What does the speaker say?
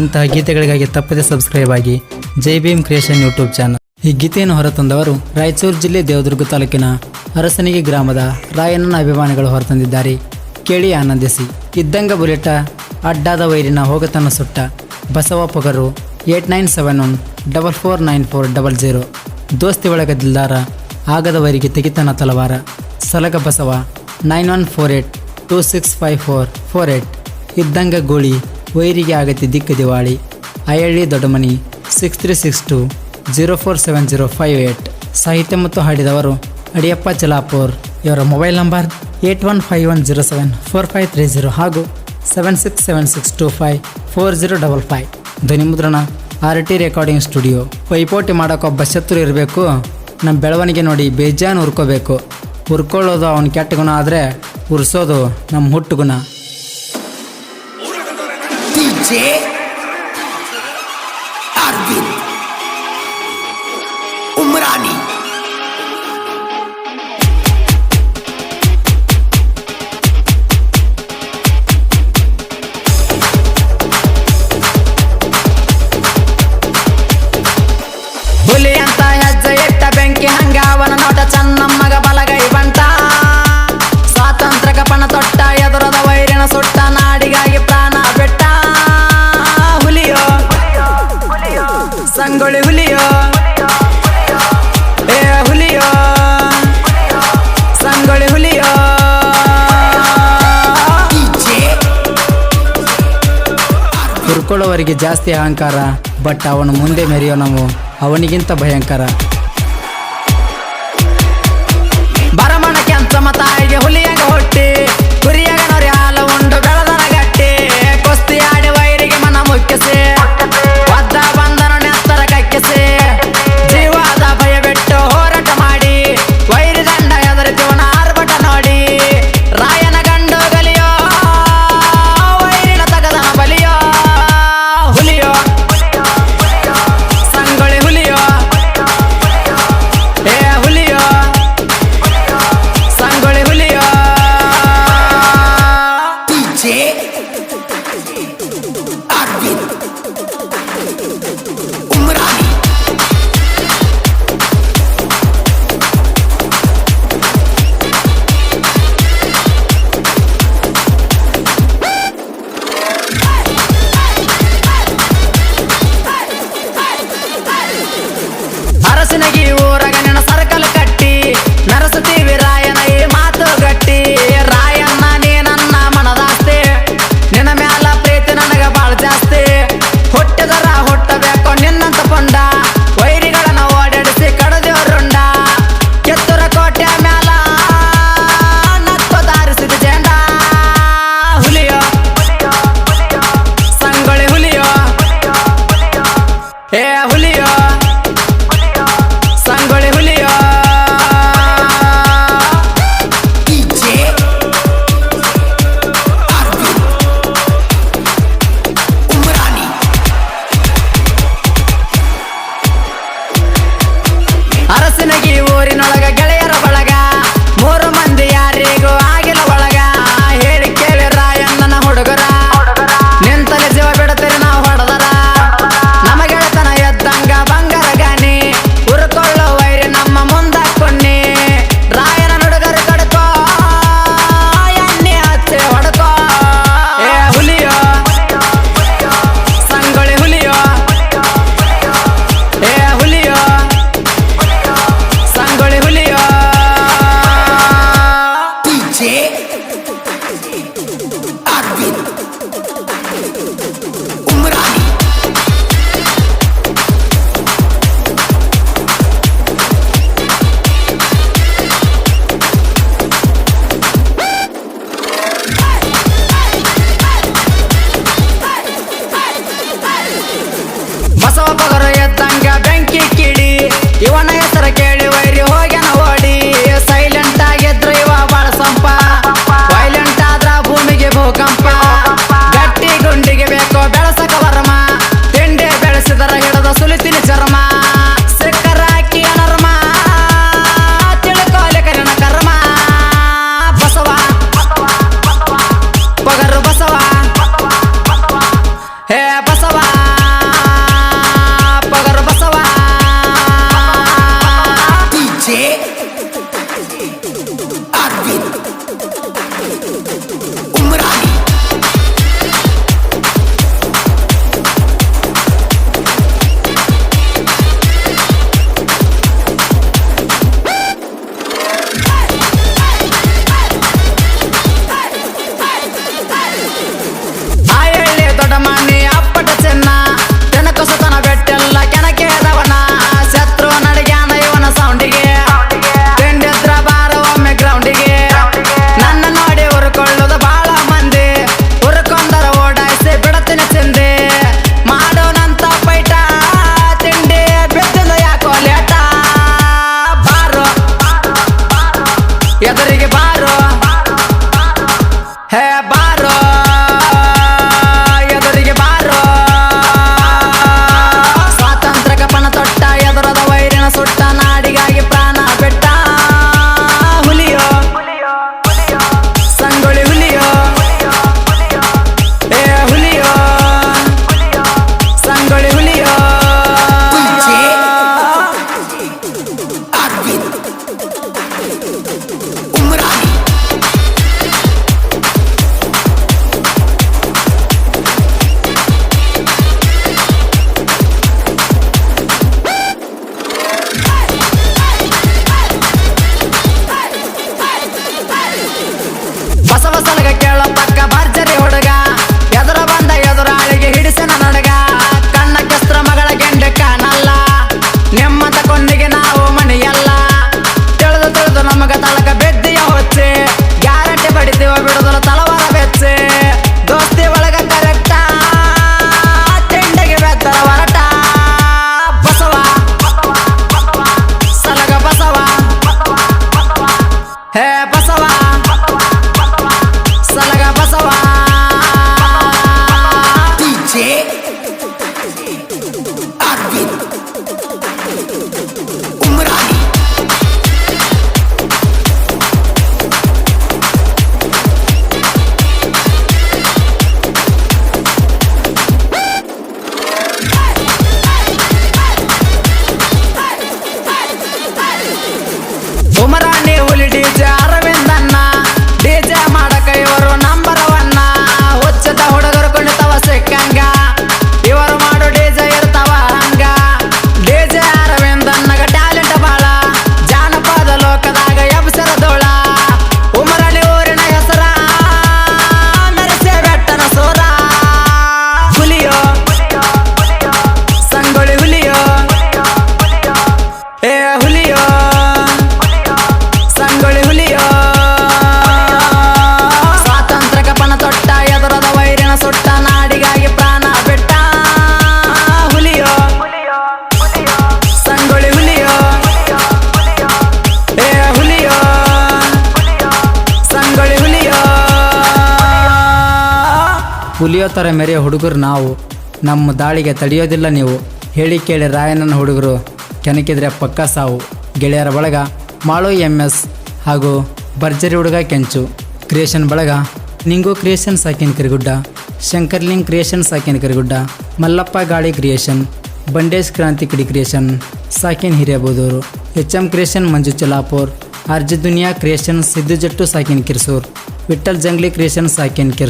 ಇಂತಹ ಗೀತೆಗಳಿಗಾಗಿ ತಪ್ಪದೆ ಸಬ್ಸ್ಕ್ರೈಬ್ ಆಗಿ Jai Bhim creation YouTube channel ಈ ಗೀತೆಯನ್ನು ಹೊರತಂದವರು ರಾಯಚೂರು ಜಿಲ್ಲೆ ದೇವದುರ್ಗ ತಾಲೂಕಿನ ಅರಸನಿಗೆ ಗ್ರಾಮದ ರಾಯಣ್ಣನ ಅಭಿಮಾನಿಗಳು ಹೊರತಂದಿದ್ದಾರೆ. ಕೇಳಿ ಆನಂದಿಸಿ. ಇದ್ದಂಗ ಬುಲೆಟ ಅಡ್ಡಾದ ವೈರಿನ ಹೋಗತನ ಸುಟ್ಟ. Basava Pogaru eight nine seven one double four nine four double zero. ದೋಸ್ತಿ ಒಳಗ ದಿಲ್ದಾರ, ಆಗದ ವೈರಿಗೆ ತೆಗಿತನ ತಲವಾರ. Salaga Basava nine one four eight two six five four four eight. ಇದ್ದಂಗ ಗೋಳಿ ವೈರಿಗೆ ಆಗತಿ ದಿಕ್ಕ ದಿವಾಳಿ. Aihalli Doddamani six three six two zero four seven zero five eight ಸಾಹಿತ್ಯ ಮತ್ತು ಹಾಡಿದವರು ಅಡಿಯಪ್ಪ ಚಲಾಪುರ್ ಇವರ mobile number eight one five one zero seven four five three zero ಹಾಗೂ seven six seven six two five four zero double five ಧ್ವನಿ ಮುದ್ರಣ R T recording studio. ಪೈಪೋಟಿ ಮಾಡೋಕ್ಕೊಬ್ಬ ಶತ್ರು ಇರಬೇಕು. ನಮ್ಮ ಬೆಳವಣಿಗೆ ನೋಡಿ ಬೇಜಾನ್ ಹುರ್ಕೋಬೇಕು. ಹುರ್ಕೊಳ್ಳೋದು ಅವನ ಕೆಟ್ಟ ಗುಣ ಆದರೆ ಉರ್ಸೋದು ನಮ್ಮ ಹುಟ್ಟು ಗುಣ. আছে আর বিদ্যা ಹುರ್ಕೊಳ್ಳೋವರಿಗೆ ಜಾಸ್ತಿ ಅಹಂಕಾರ ಬಟ್ ಅವನು ಮುಂದೆ ಮೆರೆಯೋ ನಾವು ಅವನಿಗಿಂತ ಭಯಂಕರ. ಎದುರಿಗೆ ಬಾರೋ ಹುಲಿಯೋ ಥರ ಮೆರೆಯೋ ಹುಡುಗರು ನಾವು. ನಮ್ಮ ದಾಳಿಗೆ ತಡೆಯೋದಿಲ್ಲ ನೀವು. ಹೇಳಿ ಕೇಳಿ ರಾಯಣ್ಣನ ಹುಡುಗರು. ಕೆಣಕಿದ್ರೆ ಪಕ್ಕ ಸಾವು. ಗೆಳೆಯರ ಬಳಗ, ಮಾಳು ಎಂ ಎಸ್ ಹಾಗೂ ಭರ್ಜರಿ ಹುಡುಗ ಕೆಂಚು. ಕ್ರಿಯೇಷನ್ ಬಳಗ, ನಿಂಗು ಕ್ರಿಯೇಷನ್ ಸಾಕಿನ ಕರಿಗುಡ್ಡ. ಶಂಕರ್ಲಿಂಗ್ ಕ್ರಿಯೇಷನ್ ಸಾಕಿನ Karigudda. Mallappa Gali creation. Bandesh Kranti Kidi creation. ಸಾಕಿನ್ Hiriyabodur H M creation Manju Chalapur. RG creation Siddu Jattu ಸಾಕಿನ್ Kirsur. Vithal Jangli creation ಸಾಕಿನ್ ಕಿರ್ಸೂರ್.